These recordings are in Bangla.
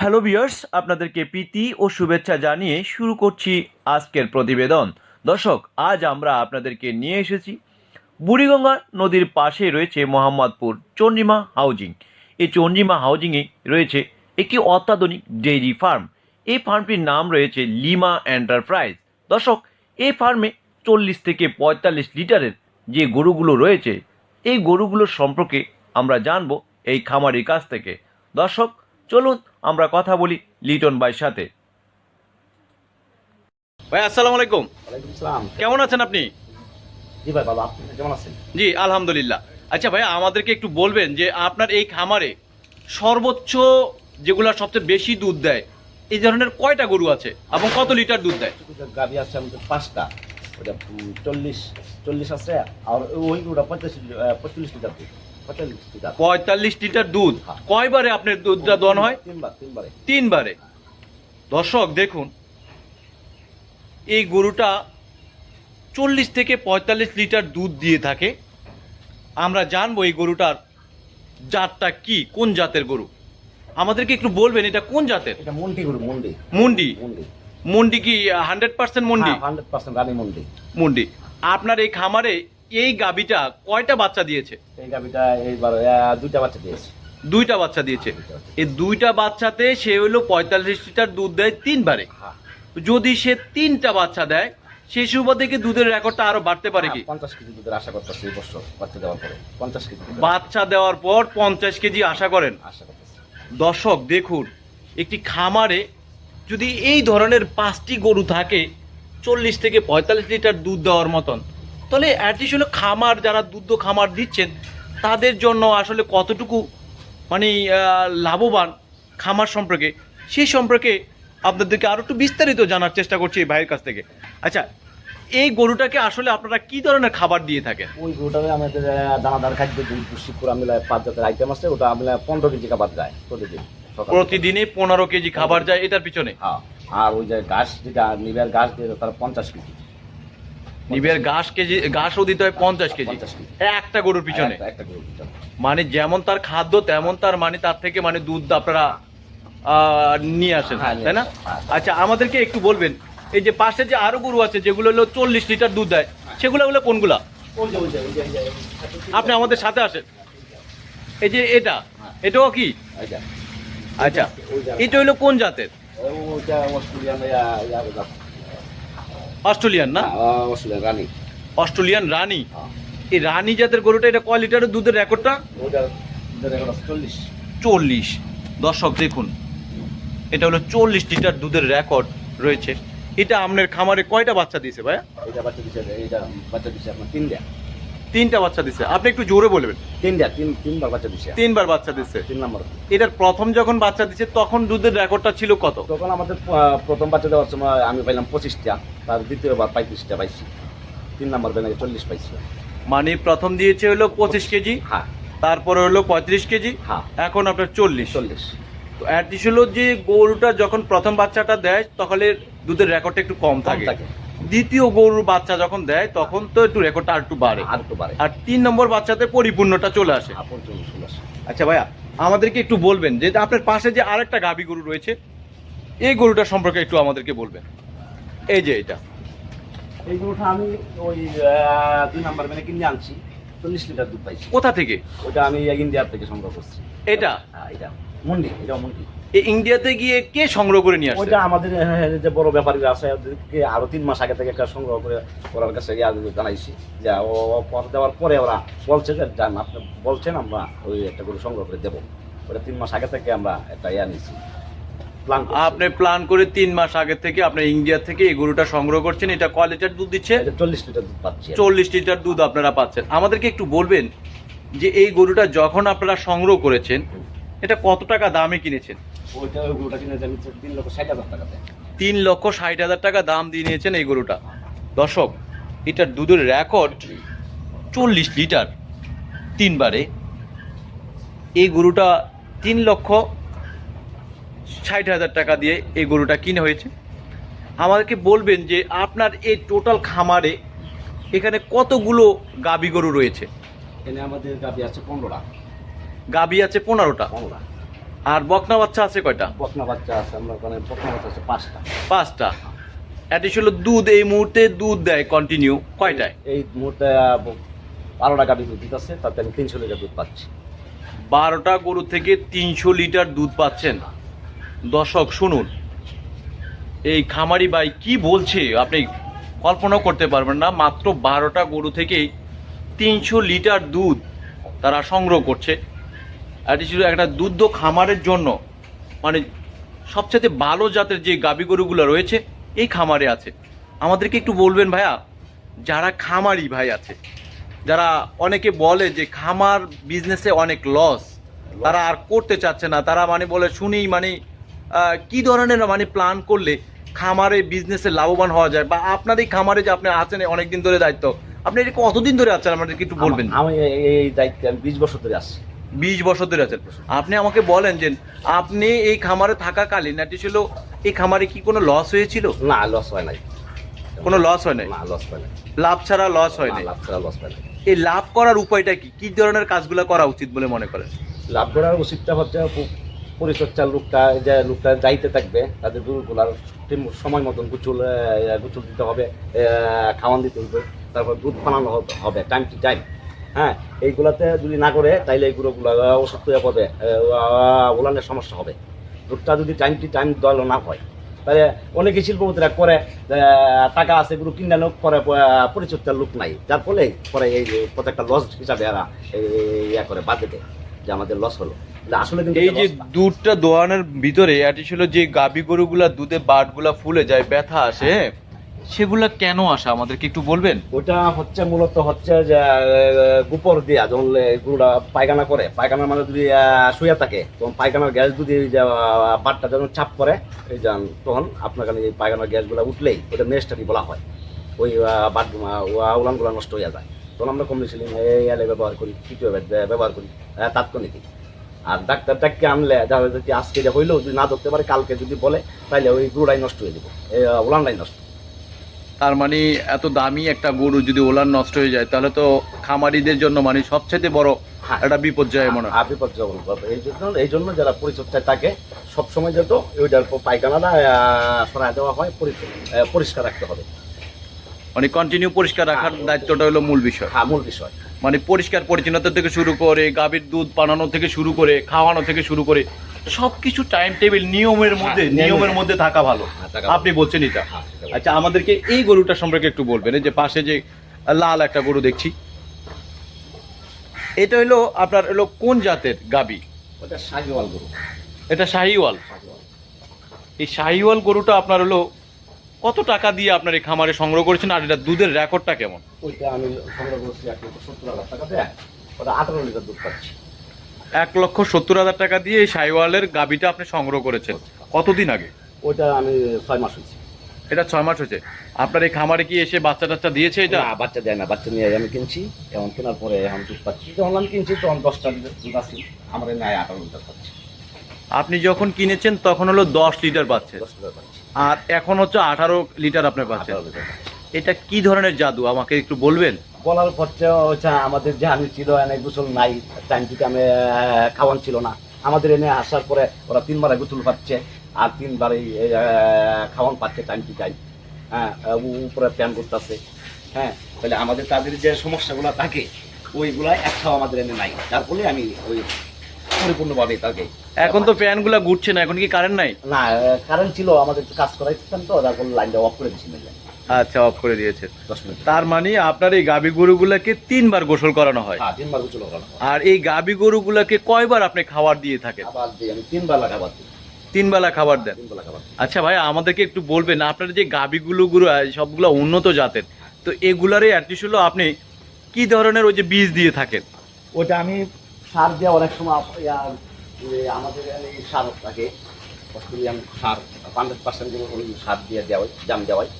হ্যালো ভিউয়ার্স আপনাদেরকে প্রীতি ও শুভেচ্ছা জানিয়ে শুরু করছি আজকের প্রতিবেদন। দর্শক, আজ আমরা আপনাদেরকে নিয়ে এসেছি বুড়িগঙ্গা নদীর পাশে রয়েছে মোহাম্মদপুর চন্ডিমা হাউজিং। এই চন্ডিমা হাউজিংয়ে রয়েছে একটি অত্যাধুনিক ডেইরি ফার্ম। এই ফার্মটির নাম রয়েছে লিমা এন্টারপ্রাইজ। দর্শক, এই ফার্মে চল্লিশ থেকে পঁয়তাল্লিশ লিটারের যে গরুগুলো রয়েছে, এই গরুগুলোর সম্পর্কে আমরা জানব এই খামারির কাছ থেকে। দর্শক চলুন আমরা কথা বলি লিটন ভাইয়ের সাথে। ভাই আসসালামু আলাইকুম। কেমন আছেন আপনি? জি ভাই বাবা আপনি কেমন আছেন? জি আলহামদুলিল্লাহ। আচ্ছা ভাই আমাদেরকে একটু বলবেন যে আপনার এই খামারে সর্বোচ্চ যেগুলা সবচেয়ে বেশি দুধ দেয় এই ধরনের কয়টা গরু আছে এবং কত লিটার দুধ দেয়? গাড়ি আছে আমাদের পাঁচটা। ওটা চল্লিশ চল্লিশ আছে আর ওই ওটা পঁয়তাল্লিশ পঁয়তাল্লিশ লিটার দুধ। পঁয়তাল্লিশ লিটার। দুধ। হ্যাঁ। কয়বারে আপনার দুধটা দন হয়? তিনবারে দর্শক দেখুন। এই গরুটা চল্লিশ থেকে পঁয়তাল্লিশ লিটার দুধ দিয়ে থাকে। আমরা জানব এই গরুটার জাতটা কি কোন জাতের গরু? আমাদেরকে একটু বলবেন এটা কোন জাতের? এটা মন্ডি গরু মন্ডি। মুন্ডি? মুন্ডি। কি হান্ড্রেড পার্সেন্ট মুন্ডি? হান্ড্রেড পার্সেন্ট রানী মন্ডি। মুন্ডি। আপনার এই খামারে এই গাবিটা কয়টা বাচ্চা দিয়েছে? এই গাভিটা এইবার দুইটা বাচ্চা দিয়েছে। দুইটা বাচ্চা দিয়েছে। এই দুইটা বাচ্চাতে সে হলো পঁয়তাল্লিশ লিটার দুধ দেয় তিনবারে। হ্যাঁ। যদি সে তিনটা বাচ্চা দেয় সেই সুবাদে কি দুধের রেকর্ডটা আরও বাড়তে পারে কি? হ্যাঁ, পঞ্চাশ কেজি দুধের আশা করতেছে এই বছর বাচ্চা দেওয়ার পরে। পঞ্চাশ কেজি বাচ্চা দেওয়ার পর পঞ্চাশ কেজি আশা করেন? আশা করতেছে। দর্শক দেখুন একটি খামারে যদি এই ধরনের পাঁচটি গরু থাকে চল্লিশ থেকে পঁয়তাল্লিশ লিটার দুধ দেওয়ার মতন তাহলে অ্যাটলিস্ট হলো খামার যারা দুধ খামার দিচ্ছেন তাদের জন্য আসলে কতটুকু মানে লাভবান খামার সম্পর্কে সেই সম্পর্কে আপনাদেরকে আরও একটু বিস্তারিত জানার চেষ্টা করছি এই ভাইয়ের কাছ থেকে। আচ্ছা এই গরুটাকে আসলে আপনারা কি ধরনের খাবার দিয়ে থাকেন? ওই গরুটাতে আমাদের দানাদার খাদ্য দুধ পুষ্টি করে মিলে পাঁচ জাতের আইটেম আছে ওটা মিলে পনেরো কেজি খাবার যায় প্রতিদিন সকালে। প্রতিদিনই পনেরো কেজি খাবার যায় এটার পিছনে? হ্যাঁ আর ওই যে ঘাস যেটা নিবের ঘাস দিয়ে তার পঞ্চাশ কেজি। নিবের ঘাস কেজি ঘাসও দিতে হয় পঞ্চাশ কেজি। একটা গরুর পিছনে। একটা- গরুর পিছনে। মানে যেমন তার খাদ্য তেমন তার মানে তার থেকে মানে দুধ আপনারা নিয়ে আসেন হ্যাঁ, তাই না? হ্যাঁ। আচ্ছা আমাদেরকে একটু বলবেন এই যে পাশে যে আরও গরু আছে যেগুলো হলো চল্লিশ লিটার দুধ দেয় সেগুলো হলো কোনগুলা? আপনি আমাদের সাথে আসেন। এই যে এটা হ্যাঁ। এটাও কি? আচ্ছা এটা হলো কোন জাতের? অস্ট্রেলিয়ান না? হ্যাঁ, অস্ট্রেলিয়ান রানী। অস্ট্রেলিয়ান রানী? হ্যাঁ। এই রানী জাতের গরুটা এটা কয় লিটারের দুধের রেকর্ডটা? চল্লিশ। চল্লিশ। দর্শক দেখুন। এটা হলো চল্লিশ লিটার দুধের রেকর্ড রয়েছে। এটা আপনার খামারে কয়টা বাচ্চা দিয়েছে ভাইয়া? এটা বাচ্চা দিয়েছে এটা বাচ্চা দিয়েছে আপনার তিনটা। তিনটা বাচ্চা দিছে। আপনি একটু জোরে বলবেন। তিনটা তিন তিনবার বাচ্চা দিচ্ছে তিনবার বাচ্চা দিচ্ছে তিন নম্বর। এটার প্রথম যখন বাচ্চা দিচ্ছে তখন দুধের রেকর্ডটা ছিল কত? তখন আমাদের প্রথম বাচ্চা দেওয়ার সময় আমি পাইলাম পঁচিশটা তার দ্বিতীয়বার পঁয়ত্রিশটা পাইছি। তিন নম্বর বেলায় চল্লিশ পাইছি। মানে প্রথম দিয়েছে হলো পঁচিশ কেজি হ্যাঁ। তারপরে হলো পঁয়ত্রিশ কেজি হ্যাঁ। এখন আপনার চল্লিশ। চল্লিশ। তো অ্যাটলিস্ট হলো যে গরুটা যখন প্রথম বাচ্চাটা দেয় তখন দুধের রেকর্ডটা একটু কম থাকে। দ্বিতীয় গরুর বাচ্চা যখন দেয় তখন তো একটু রেকর্ডটা আর একটু বাড়ে। আর একটু বাড়ে। আর তিন নম্বর বাচ্চাতে পরিপূর্ণটা চলে আসে। আচ্ছা ভাইয়া আমাদেরকে একটু বলবেন যে আপনার পাশে যে আরেকটা গাভী গরু রয়েছে এই গরুটা সম্পর্কে একটু আমাদেরকে বলবেন। এই যে এটা। এই গরুটা আমি ওই দুই নাম্বার মানে কিনে আনছি চল্লিশ লিটার দুধ পাইছি। কোথা থেকে? ওটা আমি ইন্ডিয়ার থেকে সংগ্রহ করছি। এটা? হ্যাঁ এটা। মন্ডি এটা মন্ডি। ইন্ডিয়াতে গিয়ে কে সংগ্রহ করে নিয়ে আসছে? ওইটা আমাদের যে বড় ব্যাপারীরা আছে ওদেরকে আরও তিন মাস আগে থেকে সংগ্রহ করে ওনার কাছে জানাইছি। যে ও পদ দেওয়ার পরে ওরা বলছে যে যান আপনি বলছেন আমরা ওই একটা গরু সংগ্রহ করে দেবো। ওটা তিন মাস আগে থেকে আমরা একটা ইয়া নিয়েছি। প্ল্যান আপনি প্ল্যান করে তিন মাস আগে থেকে আপনি ইন্ডিয়া থেকে এই গরুটা সংগ্রহ করছেন এটা কয় লিটার দুধ দিচ্ছে? চল্লিশ লিটার দুধ পাচ্ছি চল্লিশ লিটার দুধ আপনারা পাচ্ছেন। আমাদেরকে একটু বলবেন যে এই গরুটা যখন আপনারা সংগ্রহ করেছেন এটা কত টাকা দামে কিনেছেন? ওইটা গরুটা আমি তিন লক্ষ ষাট হাজার টাকাতে। তিন লক্ষ ষাট হাজার টাকা দাম দিয়ে নিয়েছেন এই গরুটা। দর্শক এটার দুধের রেকর্ড চল্লিশ লিটার তিনবারে। এই গরুটা তিন লক্ষ ষাট হাজার টাকা দিয়ে এই গরুটা কিনে হয়েছে। আমাদেরকে বলবেন যে আপনার এই টোটাল খামারে এখানে কতগুলো গাবি গরু রয়েছে? এখানে আমাদের গাবি আছে পনেরোটা। গাবি আছে পনেরোটা। আর বকনা বাচ্চা আছে কয়টা? বকনা বাচ্চা আছে আমরা ওখানে বকনা বাচ্চা আছে পাঁচটা। পাঁচটা। অ্যাডিশনাল দুধ এই মুহূর্তে দুধ দেয় কন্টিনিউ কয়টায়? এই মুহূর্তে বারো টাকা বিদ্যুৎ দিতেছে তাতে আমি তিনশো লিটার দুধ পাচ্ছি। বারোটা গরু থেকে তিনশো লিটার দুধ পাচ্ছেন। দর্শক শুনুন। এই খামারি ভাই কি বলছে আপনি কল্পনাও করতে পারবেন না মাত্র বারোটা গরু থেকেই তিনশো লিটার দুধ তারা সংগ্রহ করছে। অ্যাডিশনাল একটা দুধ খামারের জন্য। মানে সবচেয়ে ভালো জাতের যে গাবি গরুগুলো রয়েছে, এই খামারে আছে। আমাদেরকে একটু বলবেন ভাইয়া, যারা খামারি ভাই আছে, যারা অনেকে বলে যে খামার বিজনেসে অনেক লস তারা আর করতে চাচ্ছে না, তারা মানে বলে শুনেই মানে কি ধরনের মানে প্ল্যান করলে খামারে বিজনেসে লাভবান হওয়া যায়? বা আপনার এই খামারে যে আপনি আছেন, অনেকদিন ধরে দায়িত্ব, আপনি এটা কতদিন ধরে আছেন আমাদেরকে একটু বলবেন? আমি এই- দায়িত্বে আমি বিশ বছর ধরে আসছি বিশ বছর ধরে আছেন। আপনি আমাকে বলেন যে আপনি এই খামারে থাকাকালীন এটি ছিল এই খামারে কি কোনো লস হয়েছিল? না লস হয় নাই। কোনো লস হয় নাই? না লস হয় নাই। লাভ ছাড়া লস হয় না, নাই? লাভ ছাড়া লস হয় নাই। এই লাভ করার উপায়টা কি? কি ধরনের কাজগুলো করা উচিত বলে মনে করেন? লাভ করার উচিতটা হচ্ছে পরিচর্যার লোকটা যে লোকটা যাইতে থাকবে তাদের গরুগুলার সময় মতন গুচুল গুচুল দিতে হবে খাওয়ান দিতে হবে তারপর দুধ বানানো হবে টাইম টু টাইম হ্যাঁ এইগুলাতে যদি না করে তাইলে এই গরুগুলো অসুস্থ হয়ে পড়বে। ওলানের সমস্যা হবে। দুধটা যদি টাইম টু টাইম দল না হয়। তাহলে অনেকে শিল্পপতিরা করে টাকা আছে এগুলো কিনে লোক করে পরিচর্যার লোক নাই। যার ফলে পরে এই প্রত্যেকটা লস হিসাবে এরা ইয়া করে বাদ দেয় যে আমাদের লস হলো। আসলে কিন্তু এই যে দুধটা দোয়ানোর ভিতরে এটি ছিল যে গাবি গরুগুলা দুধে বাটগুলা ফুলে যায় ব্যথা আসে সেগুলা কেন আসে? আমাদেরকে একটু বলবেন? ওটা হচ্ছে মূলত হচ্ছে যে গোপর দিয়া যখন গরুটা পায়খানা করে। পায়খানার মানে যদি শুয়ে থাকে, তখন পায়খানার গ্যাস যদি বাটটা যখন চাপ করে, এই যান তখন আপনার কাছে এই পায়খানার গ্যাসগুলো উঠলেই ওটা নেস্টারি বলা হয়। ওই বাট উলানগুলো নষ্ট হয়ে যায়। তখন আমরা কমিউনিসিলিং এই এলে ব্যবহার করি তৃতীয় ব্যবহার করি। তাৎক্ষণিক আর ডাক্তার ডাক্তারকে আনলে যায় যদি আজকে যে হইলেও যদি না ধরতে পারে, কালকে যদি বলে তাহলে ওই গরুটাই নষ্ট হয়ে যাব। উলানটাই নষ্ট। তার মানে এত দামি একটা গরু যদি ওলান নষ্ট হয়ে যায় তাহলে তো খামারিদের জন্য মানে সবচেয়ে বড় হ্যাঁ। একটা বিপর্যয় মনে হয়। আর বিপজ্জনক এই জন্য এই জন্য যারা পরিচর্যায় থাকে সবসময় যত ওইটার পায়খানাটা সরায় দেওয়া হয় পরি- পরিষ্কার রাখতে হবে। মানে কন্টিনিউ পরিষ্কার রাখার হ্যাঁ। দায়িত্বটা হলো মূল বিষয়। হ্যাঁ মূল বিষয়। মানে পরিষ্কার পরিচ্ছন্নতা থেকে শুরু করে গাভীর দুধ বানানো থেকে শুরু করে খাওয়ানো থেকে শুরু করে সবকিছু টাইম টেবিল নিয়মের মধ্যে হ্যাঁ, নিয়মের মধ্যে থাকা ভালো। হ্যাঁ, আপনি বলছেন এটা। হ্যাঁ, আচ্ছা আমাদেরকে এই গরুটা সম্পর্কে একটু বলবেন। যে পাশে যে লাল একটা গরু দেখছি। এটা হলো আপনার হলো কোন জাতের গাবি? ওটা শাহিওয়াল গরু। এটা শাহিওয়াল। শাহিওয়াল। এই শাহিওয়াল গরুটা আপনার হলো কত টাকা দিয়ে আপনার এই খামারে সংগ্রহ করেছেন? আর এটা দুধের রেকর্ডটা কেমন? ওইটা আমি সংগ্রহ করছি এক লক্ষ সত্তর হাজার টাকা দেয়। ওটা আঠারো লিটার দুধ পাচ্ছি। এক লক্ষ সত্তর হাজার টাকা দিয়ে এই শাহিওয়ালের গাবিটা আপনি সংগ্রহ করেছেন। কতদিন আগে? ওইটা আমি ছয় মাস হয়েছি। এটা ছয় মাস হয়েছে। আপনার এই খামারে কি এসে বাচ্চা টাচ্চা দিয়েছে এটা? না, বাচ্চা দেয় না বাচ্চা নিয়ে আমি কিনছি। এখন কেনার পরে এখন দুধ পাচ্ছি। যখন আমি কিনছি তখন দশটা দুধ আসি আমার নেয় আঠারো লিটার পাচ্ছি। আপনি যখন কিনেছেন তখন হলো দশ লিটার পাচ্ছে। পাচ্ছি। আর এখন হচ্ছে আঠারো লিটার আপনি পাচ্ছেন আঠারো এটা কি ধরনের জাদু? আমাকে একটু বলবেন? বলার পরতে হচ্ছে আমাদের যে আমি ছিল এনে গোসল নাই টাইম থেকে আমি খাওয়ান ছিল না। আমাদের এনে আসার পরে ওরা তিনবার গোসল পাচ্ছে আর তিনবার এই খাওয়ান পাচ্ছে টাইম টু টাইম হ্যাঁ উপরে প্যান করতেছে। হ্যাঁ তাহলে আমাদের তাদের যে সমস্যাগুলো থাকে ওইগুলা একটাও আমাদের এনে নাই। যার ফলে আমি ওই পরিপূর্ণভাবে তাকে এখন তো ফ্যানগুলা ঘুরছে না এখন কি কারেন্ট নাই? না কারেন্ট ছিল আমাদের কাজ করাইছিলাম তো তারপর লাইনটা অফ করে দিচ্ছি মেলে আচ্ছা অফ করে দিয়েছে। দশ মিনিট তার মানে আপনার এই গাবি গরুগুলাকে তিনবার গোসল করানো হয়। হ্যাঁ তিনবার গোসল করানো। আর এই গাবি গরুগুলাকে কয়বার আপনি খাবার দিয়ে থাকেন? তিন বেলা খাবার তিন বেলা খাবার দেন? আচ্ছা ভাই আমাদেরকে একটু বলবেন আপনার যে গাবিগুলো গুলো সবগুলো উন্নত জাতের তো এগুলারে অ্যাটলিস্ট হলো আপনি কি ধরনের ওই যে বীজ দিয়ে থাকেন? ওটা আমি সার দিয়ে অনেক সময় আমাদের সার থাকে। অস্ট্রেলিয়ান সার হান্ড্রেড পার্সেন্ট সার দিয়ে দেওয়া হয় জাম দেওয়া হয়।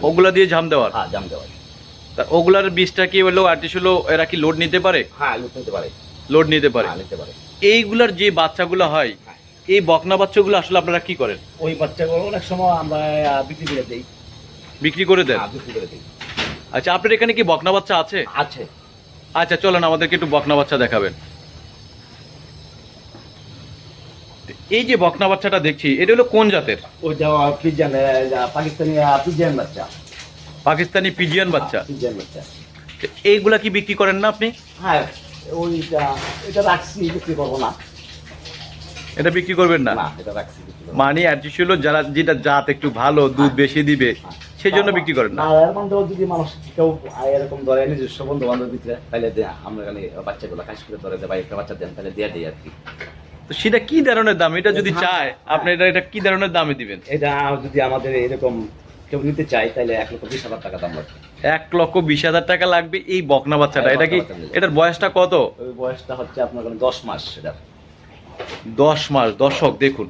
ওগুলা দিয়ে ঝাম দেওয়ার? হ্যাঁ জাম দেওয়া হয় তা ওগুলার বীজটা কি হলো অ্যাটলিস্ট হলো এরা কি লোড নিতে পারে? হ্যাঁ লুট নিতে পারে। লোড নিতে পারে। হ্যাঁ নিতে পারে। এইগুলার যে বাচ্চাগুলো হয় হ্যাঁ। এই বকনা বাচ্চাগুলো আসলে আপনারা কি করেন? ওই বাচ্চাগুলো অনেক সময় আমরা বিক্রি করে দিই। বিক্রি করে দেন? হ্যাঁ, বিক্রি করে দিই। আচ্ছা আপনার এখানে কি বকনা বাচ্চা আছে? আছে। আচ্ছা চলেন আমাদেরকে একটু বকনা বাচ্চা দেখাবেন। এই যে বকনা বাচ্চাটা দেখছি এটা হলো কোন জাতের? যা পিজিয়ান পাকিস্তানি পিজিয়ান বাচ্চা। পাকিস্তানি পিজিয়ান বাচ্চা। পিজিয়ান বাচ্চা। এইগুলা কি বিক্রি করেন না আপনি? হ্যাঁ ওইটা এটা রাখছি বিক্রি করব না। এটা বিক্রি করবেন না। মানে অ্যাডজাস্ট হলো যারা যেটা জাত একটু ভালো দুধ বেশি দিবে সেই জন্য বিক্রি করেন না? না এর যদি মানুষ কেউ এরকম ধরে নিজস্ব বন্ধু বান্ধব ভিতরে তাহলে আমরা এখানে বাচ্চাগুলো কাজ করে ধরে দেয় বা একটা বাচ্চা দেন তাহলে দিয়ে দিই আর কি। তো সেটা কি ধরনের দাম? এটা যদি চায় আপনি এটা এটা কি ধরনের দামে দিবেন? এটা যদি আমাদের এরকম কেউ নিতে চায় তাহলে এক লক্ষ বিশ হাজার টাকা দাম লাগবে। এক লক্ষ বিশ হাজার টাকা লাগবে এই বকনা বাচ্চাটা। হ্যাঁ, এটা কি এটার বয়সটা কত? বয়সটা হচ্ছে আপনার দশ মাস সেটা দশ মাস। দর্শক দেখুন।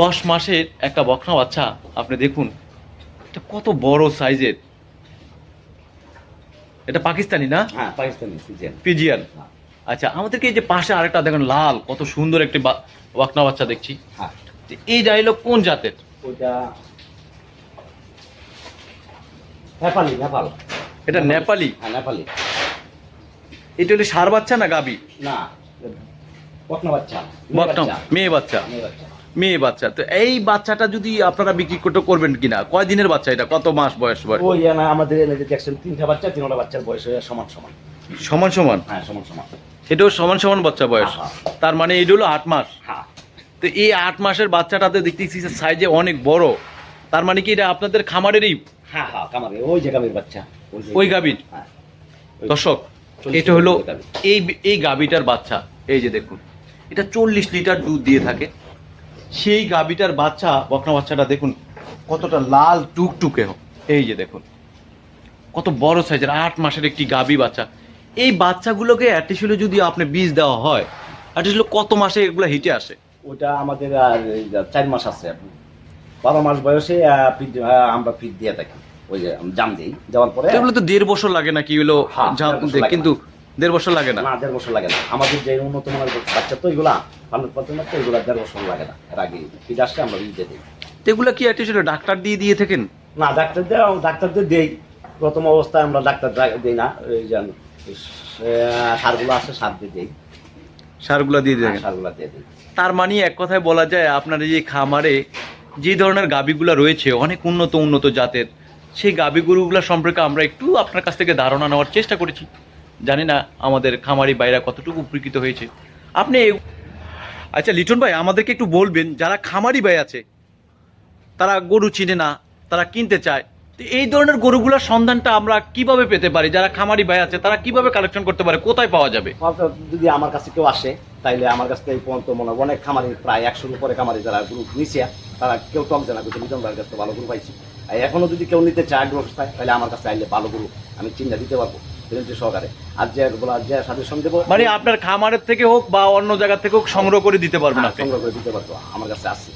দশ মাসের একটা বকনা বাচ্চা আপনি দেখুন। এটা কত বড় সাইজের। এটা পাকিস্তানি না? হ্যাঁ পাকিস্তানি সিজন পিজিয়ান আচ্ছা আমাদেরকে এই যে পাশে আরেকটা দেখেন লাল কত সুন্দর একটি বকনা বাচ্চা দেখছি। হ্যাঁ। এই ডাইলগ কোন জাতের? ওইটা নেপালি নেপাল। এটা নেপালি। হ্যাঁ নেপালি। এটা হলো সার বাচ্চা না গাবি? না বকনা বাচ্চা। মেয়ে বকনা বাচ্চা। মেয়ে বাচ্চা। মেয়ে বাচ্চা। তো এই বাচ্চাটা যদি আপনারা বিক্রি করতে করবেন কিনা? কয় দিনের বাচ্চা এটা? কত মাস বয়স বয়স? ওই না আমাদের দেখছেন তিনটা বাচ্চা তিনটা বাচ্চার বয়স হয়ে সমান সমান। সমান সমান? হ্যাঁ সমান সমান। এটাও সমান সমান বাচ্চা বয়স। হ্যাঁ, তার মানে এটা হলো আট মাস। হ্যাঁ। তো এই আট মাসের বাচ্চাটাতে দেখতেছি সাইজে অনেক বড়। তার মানে কি এটা আপনাদের খামারেরই? হ্যাঁ হ্যাঁ ওই যে গাভীর বাচ্চা। ওই গাভীর? হ্যাঁ। দর্শক এটা হলো এই এই গাবিটার বাচ্চা। এই যে দেখুন এটা চল্লিশ লিটার দুধ দিয়ে থাকে। সেই গাবিটার বাচ্চা বকনা বাচ্চাটা দেখুন কতটা লাল টুকটুকে হয়। এই যে দেখুন কত বড় সাইজের আট মাসের একটি গাবি বাচ্চা। এই বাচ্চাগুলোকে অ্যাটিসিলে যদি আপনি বীজ দেওয়া হয় অ্যাটিসিলে কত মাসে এগুলো হিটে আসে? ওটা আমাদের আর চার মাস আছে বারো মাস বয়সে আমরা ফিড দিয়ে থাকি। ওই যে জাম দিই দেওয়ার পরে এগুলো তো দেড় বছর লাগে নাকি হলো হ্যাঁ, জাম কিন্তু দেড় বছর লাগে না? না দেড় বছর লাগে না। আমাদের যে উন্নত মানের বাচ্চা তো এগুলা পালন পালন তো এগুলা দেড় বছর লাগে না। এর আগে ফিড আসলে আমরা বীজ দিয়ে দিই। এগুলো কি অ্যাটিসিলে ডাক্তার দিয়ে দিয়ে থাকেন? না ডাক্তারদের ডাক্তারদের দেই। প্রথম অবস্থায় আমরা ডাক্তার দিই না ওই সারগুলো আছে সার দিয়ে দিই। সারগুলো দিয়ে দিয়ে সারগুলো দিয়ে দিই। তার মানে এক কথায় বলা যায় আপনার এই যে খামারে যে ধরনের গাবিগুলো রয়েছে অনেক উন্নত উন্নত জাতের সেই গাবি গরুগুলো সম্পর্কে আমরা একটু আপনার কাছ থেকে ধারণা নেওয়ার চেষ্টা করেছি। জানি না আমাদের খামারি বাইরা কতটুকু উপকৃত হয়েছে। আপনি আচ্ছা লিটন ভাই আমাদেরকে একটু বলবেন যারা খামারি ভাই আছে তারা গরু চিনে না তারা কিনতে চায় তো এই ধরনের গরুগুলোর সন্ধানটা আমরা কীভাবে পেতে পারি? যারা খামারি ভাই আছে তারা কীভাবে কালেকশন করতে পারে? কোথায় পাওয়া যাবে? যদি আমার কাছে কেউ আসে তাইলে আমার কাছ থেকে পর্যন্ত মনে হয় অনেক খামারি প্রায় একশোর উপরে খামারি যারা গ্রুপ নিছে তারা কেউ টক জানা কিন্তু লিটন ভাইয়ের কাছে ভালো গ্রুপ পাইছি। আর এখনও যদি কেউ নিতে চায় আগ্রহ থাকে তাহলে আমার কাছে আইলে ভালো গ্রুপ আমি চিন্তা দিতে পারব গ্যারেন্টি সহকারে। আর যে বলা যে সাজেশন দেবো মানে আপনার খামারের থেকে হোক বা অন্য জায়গা থেকে হোক সংগ্রহ করে দিতে পারবেন হ্যাঁ, সংগ্রহ করে দিতে পারব আমার কাছে আছে।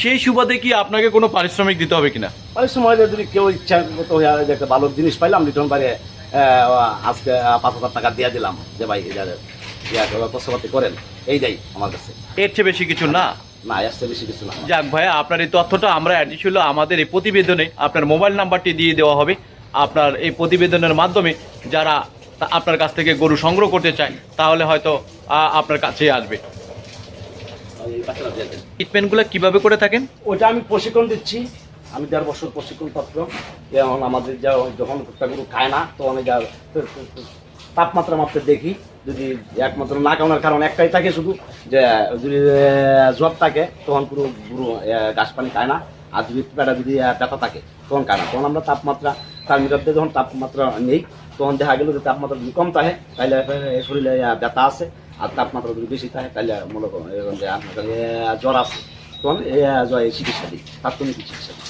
সেই সুবাদে কি আপনাকে কোনো পারিশ্রমিক দিতে হবে কিনা? সময় যদি কেউ ইচ্ছা মতো হয়ে একটা ভালো জিনিস পাইলাম লিটন ভাইয়ে আজকে পাঁচ হাজার টাকা দিয়ে দিলাম যে ভাই ইয়া প্রশ্নপাতি করেন। এই যাই আমার কাছে। এর চেয়ে বেশি কিছু না? বেশি কিছু না। যাক ভাইয়া আপনার এই তথ্যটা আমরা ছিল আমাদের এই প্রতিবেদনে। আপনার মোবাইল নাম্বারটি দিয়ে দেওয়া হবে। আপনার এই প্রতিবেদনের মাধ্যমে যারা আপনার কাছ থেকে গরু সংগ্রহ করতে চায় তাহলে হয়তো আপনার কাছেই আসবে এই বাচ্চারা দিয়ে দেন। ট্রিটমেন্টগুলো কীভাবে করে থাকেন? ওটা আমি প্রশিক্ষণ দিচ্ছি। আমি দেড় বছর প্রশিক্ষণ প্রাপ্ত যেমন আমাদের যা যখন কুত্তাগুলো খায় না তখন যা তাপমাত্রা মাপতে দেখি। যদি একমাত্র না খাওয়ানোর কারণ একটাই থাকে শুধু যে যদি জ্বর থাকে তখন পুরো পুরো গাছ পানি খায় না। আর যদি পেটা যদি ব্যথা থাকে তখন খায় না। তখন আমরা তাপমাত্রা থার্মিটার দিয়ে যখন তাপমাত্রা নেই তখন দেখা গেল যে তাপমাত্রা যদি কম থাকে তাহলে শরীরে ব্যথা আছে। আর তাপমাত্রা যদি বেশি থাকে তাহলে মনে করুন এরকম যে আপনার জ্বর আছে তখন চিকিৎসা দিই তাৎক্ষণিক চিকিৎসা দিই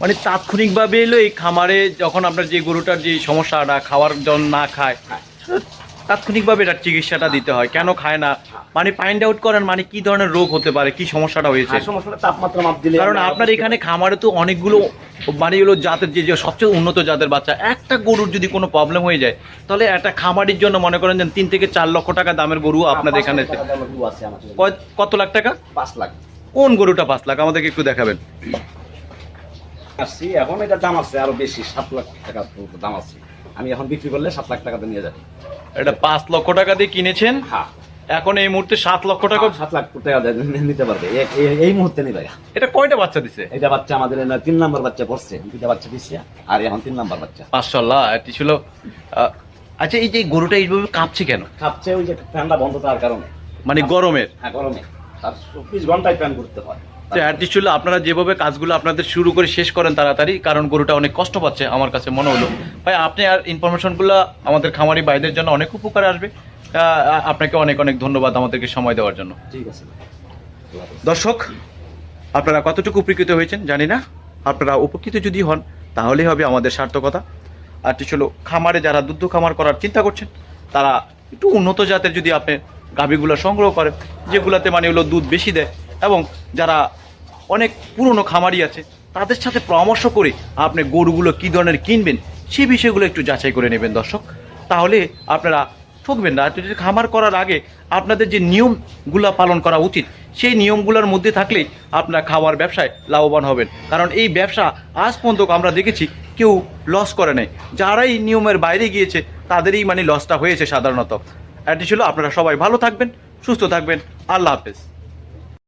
মানে তাৎক্ষণিকভাবে এলো এই খামারে যখন আপনার যে গরুটার যে সমস্যাটা খাওয়ার জন্য না খায় হ্যাঁ। তাৎক্ষণিকভাবে এটার চিকিৎসাটা দিতে হয়। কেন খায় না? মানে ফাইন্ড আউট করেন মানে কি ধরনের রোগ হতে পারে কি সমস্যাটা হয়েছে। সমস্যাটা তাপমাত্রা মাপ দিলে কারণ আপনার এখানে খামারে তো অনেকগুলো মানে হলো জাতের যে সবচেয়ে উন্নত জাতের বাচ্চা একটা গরুর যদি কোনো প্রবলেম হয়ে যায় তাহলে একটা খামারির জন্য মনে করেন যে তিন থেকে চার লক্ষ টাকা দামের গরু আপনাদের এখানে কত লাখ টাকা? পাঁচ লাখ। কোন গরুটা পাঁচ লাখ? আমাদেরকে একটু দেখাবেন। এখন এটা দাম আছে আরও বেশি সাত লাখ টাকা দাম আছে। আমি এখন বিক্রি করলে সাত লাখ টাকা দিয়ে নিয়ে যাব। এটা পাঁচ লক্ষ টাকা দিয়ে কিনেছেন? হ্যাঁ। এখন এই মুহূর্তে সাত লক্ষ টাকা সাত লাখ টাকা নিতে পারবে। এই মুহূর্তে নিবে এটা কয়টা বাচ্চা দিছে? এটা বাচ্চা আমাদের তিন নাম্বার বাচ্চা পড়ছে। দুইটা বাচ্চা দিচ্ছে আর এখন তিন নাম্বার বাচ্চা। মাশাল্লাহ এটি ছিল আচ্ছা এই যে গরুটা এইভাবে কাঁপছে কেন? কাঁপছে ওই যে ঠান্ডা বন্ধ তার কারণে। মানে গরমের? হ্যাঁ গরমে। তার চব্বিশ ঘন্টায় প্যান করতে হয়। তো অ্যাটলিস্ট হলো আপনারা যেভাবে কাজগুলো আপনাদের শুরু করে শেষ করেন তাড়াতাড়ি কারণ গরুটা অনেক কষ্ট পাচ্ছে আমার কাছে মনে হলো। ভাই আপনি আর ইনফরমেশনগুলো আমাদের খামারি ভাইদের জন্য অনেক উপকারে আসবে। আপনাকে অনেক অনেক ধন্যবাদ আমাদেরকে সময় দেওয়ার জন্য। ঠিক আছে। দর্শক আপনারা কতটুকু উপকৃত হয়েছেন জানি না। আপনারা উপকৃত যদি হন তাহলেই হবে আমাদের সার্থকতা। আর কিছু হলো খামারে যারা দুগ্ধ খামার করার চিন্তা করছেন তারা একটু উন্নত জাতের যদি আপনি গাভীগুলো সংগ্রহ করেন যেগুলোতে মানে হলো দুধ বেশি দেয় এবং যারা অনেক পুরনো খামারি আছে। তাদের সাথে পরামর্শ করে আপনি গরুগুলো কী ধরনের কিনবেন, সেই বিষয়গুলো একটু যাচাই করে নেবেন দর্শক। তাহলে আপনারা ঠকবেন না। যদি খামার করার আগে আপনাদের যে নিয়মগুলো পালন করা উচিত, সেই নিয়মগুলোর মধ্যে থাকলেই আপনারা খাওয়ার ব্যবসায় লাভবান হবেন। কারণ এই ব্যবসা আজ পর্যন্ত আমরা দেখেছি কেউ লস করে নাই। যারা এই নিয়মের বাইরে গিয়েছে, তাদেরই মানে লসটা হয়েছে সাধারণত। এটি ছিল, আপনারা সবাই ভালো থাকবেন, সুস্থ থাকবেন। আল্লাহ হাফেজ।